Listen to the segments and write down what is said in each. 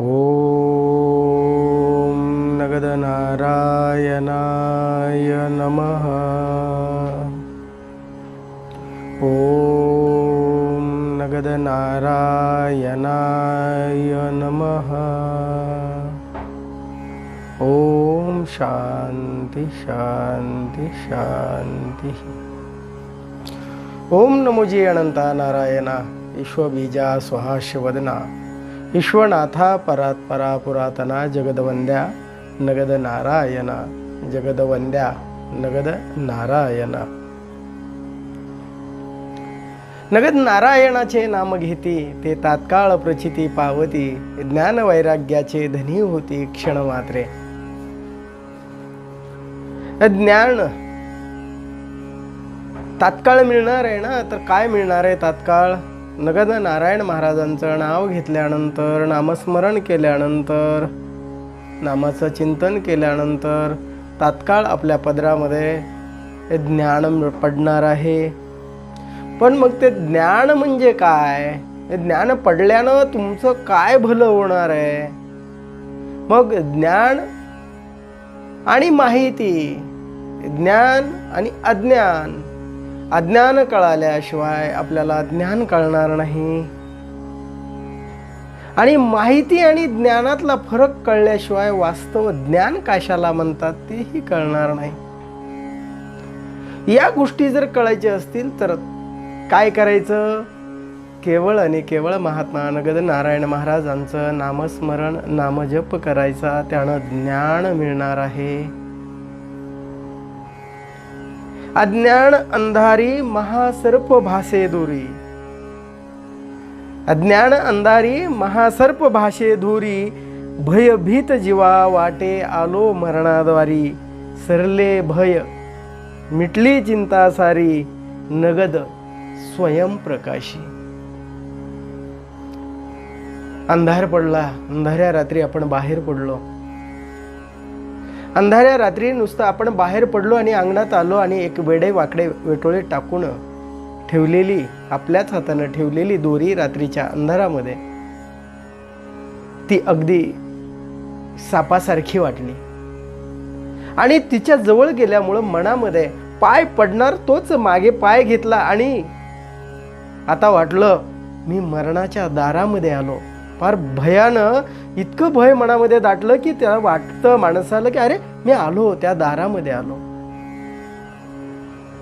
ॐ नगदनारायणाय नमः। ॐ नगदनारायणाय नमः। ॐ शान्ति शान्ति शान्तिः। ओम नमोजी अनंता नारायणा ईश्वबीजा स्वहाश्यवदना ईश्वनाथा परात्परा पुरातना जगदवंद्या नगद नारायणा जगदवंद्या नगद नारायणा. नगद नारायणाचे नाम घेती ते तात्काळ प्रचिती पावती ज्ञान वैराग्याचे धनी होती क्षण मात्रे. ज्ञान तात्काळ मिळणार आहे ना? तर काय मिळणार आहे तात्काळ? नगद नारायण महाराजांचं नाव घेतल्यानंतर नामस्मरण केल्यानंतर नामाचं चिंतन केल्यानंतर तात्काळ आपल्या पदरामध्ये ज्ञान पडणार आहे. पण मग ते ज्ञान म्हणजे काय? हे ज्ञान पडल्यानं तुमचं काय भलं होणार आहे? मग ज्ञान आणि माहिती ज्ञान आणि अज्ञान अज्ञान कळाल्याशिवाय आपल्याला ज्ञान कळणार नाही. आणि माहिती आणि ज्ञानातला फरक कळल्याशिवाय वास्तव ज्ञान कशाला म्हणतात तेही कळणार नाही. या गोष्टी जर कळायच्या असतील तर काय करायचं? केवळ आणि केवळ महात्मा नगद नारायण महाराजांचं नामस्मरण नामजप करायचा. त्यानं ज्ञान मिळणार आहे. अज्ञान अंधारी महासर्प भाषे दुरी. अज्ञान अंधारी महासर्प भाषे धुरी भयभीत जीवा वाटे आलो मरणाद्वारी सरले भय मिटली चिंता सारी नगद स्वयंप्रकाशी अंधार पडला अंधाऱ्या रात्री आपण बाहेर पडलो. अंधाऱ्या रात्री नुसतं आपण बाहेर पडलो आणि अंगणात आलो आणि एक वेडे वाकडे वेटोळे टाकून ठेवलेली आपल्याच हातानं ठेवलेली दोरी रात्रीच्या अंधारामध्ये ती अगदी सापासारखी वाटली. आणि तिच्या जवळ गेल्यामुळं मनामध्ये पाय पडणार तोच मागे पाय घेतला आणि आता वाटलं मी मरणाच्या दारामध्ये आलो. फार भयानं इतकं भय मनामध्ये दाटलं की त्याला वाटतं माणसाला की अरे मी आलो त्या दारामध्ये आलो.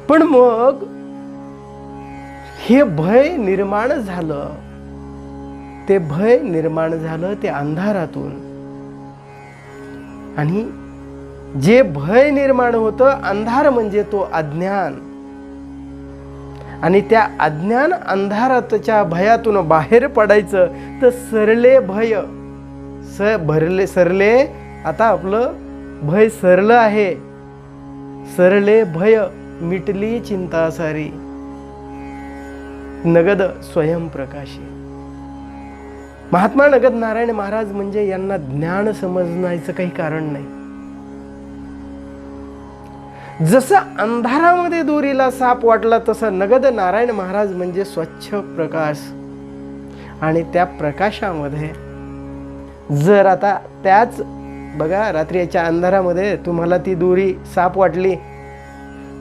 पण मग हे भय निर्माण झालं. ते भय निर्माण झालं ते अंधारातून. आणि जे भय निर्माण होतं अंधार म्हणजे तो अज्ञान. आणि त्या अज्ञान अंधारातच्या भयातून बाहेर पडायचं तर सरले भय. स भरले सरले आता आपलं भय सरलं आहे. सरले भय मिटली चिंता सारी नगद स्वयंप्रकाशी महात्मा नगद नारायण महाराज म्हणजे यांना ज्ञान समजण्याचं काही कारण नाही. जसं अंधारामध्ये दोरीला साप वाटला तसं नगद नारायण महाराज म्हणजे स्वच्छ प्रकाश. आणि त्या प्रकाशामध्ये जर आता त्याच बघा रात्रीच्या अंधारामध्ये तुम्हाला ती दोरी साप वाटली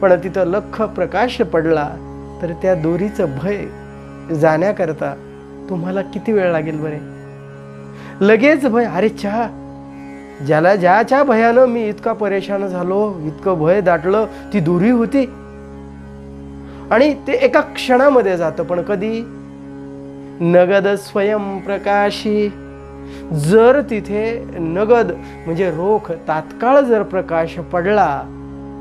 पण तिथं लख प्रकाश पडला तर त्या दोरीचं भय जाण्याकरता तुम्हाला किती वेळ लागेल बरे? लगेच भय अरे चहा ज्याला ज्याच्या भयानं मी इतका परेशान झालो इतकं भय दाटलं ती दुरी होती. आणि ते एका क्षणामध्ये जातं पण कधी? नगद स्वयंप्रकाशी जर तिथे नगद म्हणजे रोख तात्काळ जर प्रकाश पडला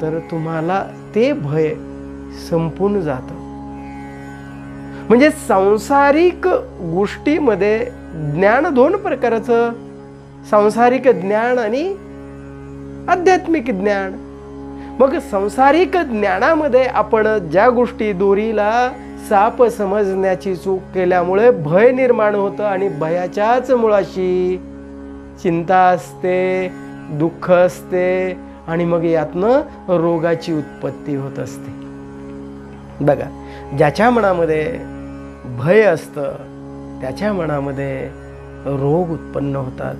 तर तुम्हाला ते भय संपून जातं. म्हणजे सांसारिक गोष्टीमध्ये ज्ञान दोन प्रकारचं सांसारिक ज्ञान आणि आध्यात्मिक ज्ञान. मग संसारिक ज्ञानामध्ये आपण ज्या गोष्टी दोरीला साप समजण्याची चूक केल्यामुळे भय निर्माण होतं आणि भयाच्याच मुळाशी चिंता असते दुःख असते आणि मग यातनं रोगाची उत्पत्ती होत असते. बघा ज्याच्या मनामध्ये भय असतं त्याच्या मनामध्ये रोग उत्पन्न होतात.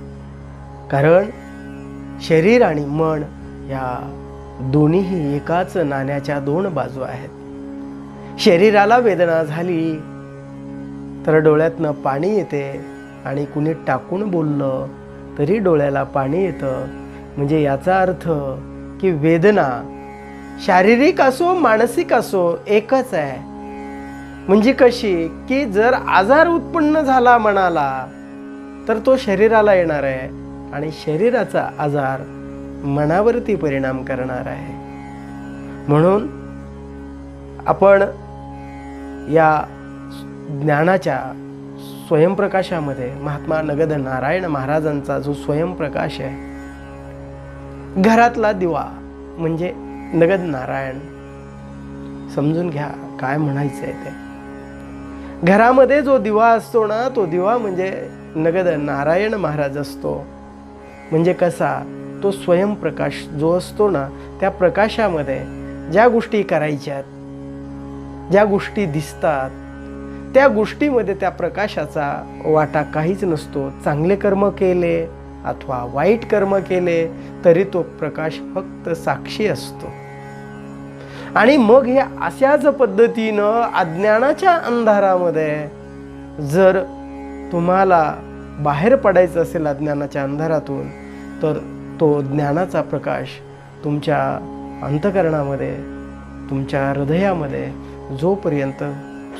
कारण शरीर आणि मन या दोन्हीही एकाच नाण्याच्या दोन बाजू आहेत. शरीराला वेदना झाली तर डोळ्यातनं पाणी येते आणि कुणी टाकून बोललं तरी डोळ्याला पाणी येतं. म्हणजे याचा अर्थ की वेदना शारीरिक असो मानसिक असो एकच आहे. म्हणजे कशी की जर आजार उत्पन्न झाला मनाला तर तो शरीराला येणार आहे. आणि शरीराचा आजार मनावरती परिणाम करणार आहे. म्हणून आपण या ज्ञानाच्या स्वयंप्रकाशामध्ये महात्मा नगद नारायण महाराजांचा जो स्वयंप्रकाश आहे घरातला दिवा म्हणजे नगद नारायण समजून घ्या काय म्हणायचं आहे ते. घरामध्ये जो दिवा असतो ना तो दिवा म्हणजे नगद नारायण महाराज असतो. म्हणजे कसा? तो स्वयंप्रकाश जो असतो ना त्या प्रकाशामध्ये ज्या गोष्टी करायच्यात ज्या गोष्टी दिसतात त्या गोष्टीमध्ये त्या प्रकाशाचा वाटा काहीच नसतो. चांगले कर्म केले अथवा वाईट कर्म केले तरी तो प्रकाश फक्त साक्षी असतो. आणि मग हे अशाच पद्धतीनं अज्ञानाच्या अंधारामध्ये जर तुम्हाला बाहेर पडायचं असेल अज्ञानाच्या अंधारातून तर तो ज्ञानाचा प्रकाश तुमच्या अंतकरणामध्ये तुमच्या हृदयामध्ये जोपर्यंत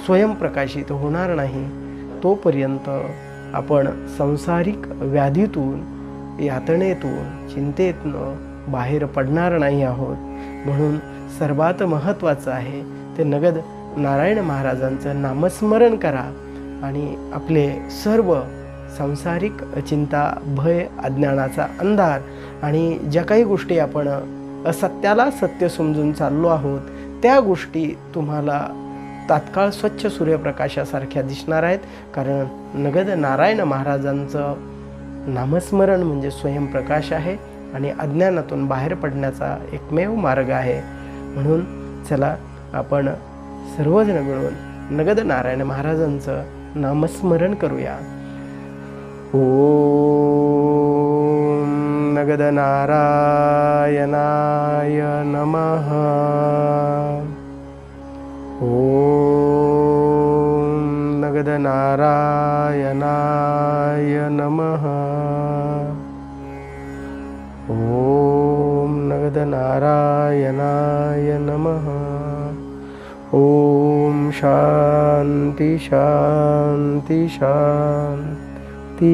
स्वयंप्रकाशित होणार नाही तोपर्यंत आपण संसारिक व्याधीतून यातनेतून चिंतेतनं बाहेर पडणार नाही आहोत. म्हणून सर्वात महत्त्वाचं आहे ते नगद नारायण महाराजांचं नामस्मरण करा आणि आपले सर्व सांसारिक चिंता भय अज्ञानाचा अंधार आणि ज्या काही गोष्टी आपण असत्याला सत्य समजून चाललो आहोत त्या गोष्टी तुम्हाला तात्काळ स्वच्छ सूर्यप्रकाशासारख्या दिसणार आहेत. कारण नगद नारायण महाराजांचं नामस्मरण म्हणजे स्वयंप्रकाश आहे आणि अज्ञानातून बाहेर पडण्याचा एकमेव मार्ग आहे. म्हणून चला आपण सर्वजण मिळून नगद नारायण महाराजांचं नामस्मरण करूया. ॐ नगदनारायणाय नमः। ॐ नगदनारायणाय नमः। ॐ नगदनारायणाय नमः। ॐ शान्ति शान्ति शान्तिः ते